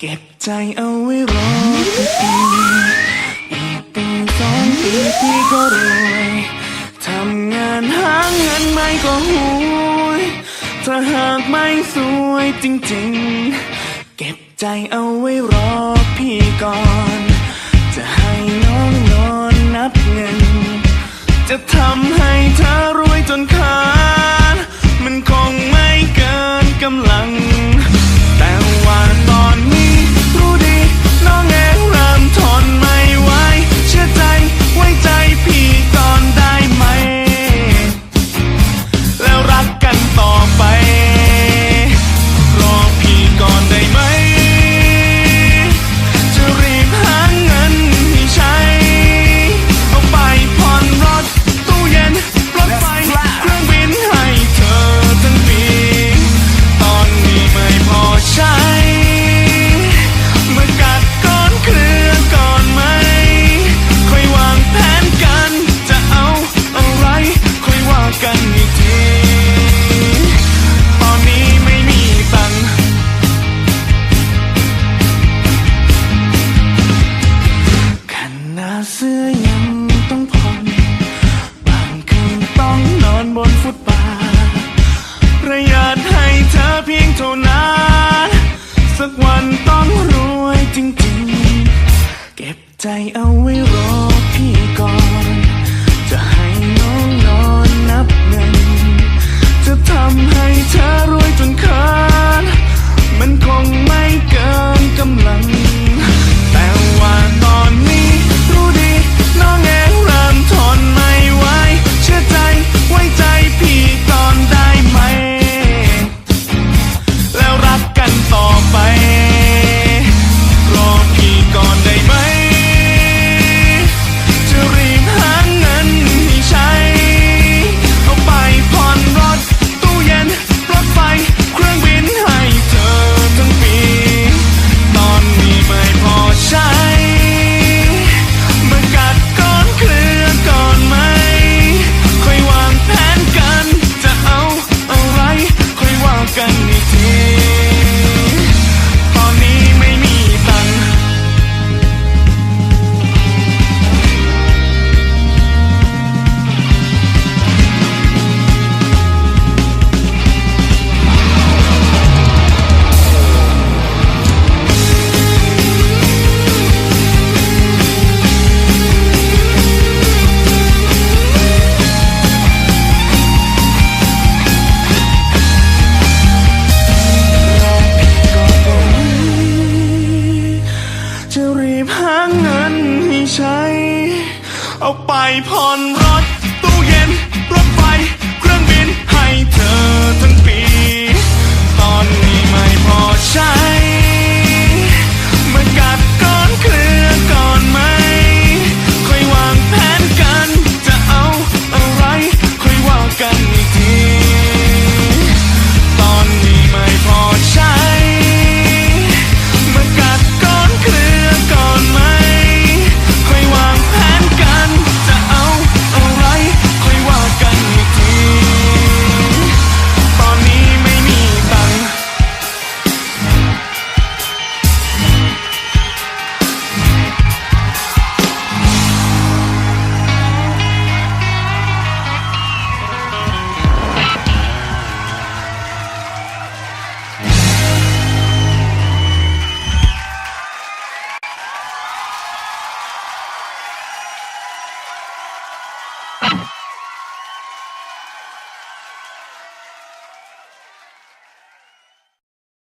เก็บใจเอาไว้รออีกปีอีกปีสองปีพี่ก็รวยทำงานหาเงินไม่ก็หวยถ้าหากไม่สวยจริงๆ เก็บใจเอาไว้รอพี่ก่อน จะให้น้องนอนนับเงิน จะทำให้เธอรวยจนขาด เพียงเท่านั้น สักวันต้องรวยจริงๆ เก็บใจเอาไว้รอพี่ก่อน จะให้น้องนอนนับเงิน จะทำให้เธอรวย ผ่อนรถตู้เย็นรถไฟเครื่องบินให้เธอทั้งปี ตอนนี้ไม่พอใช้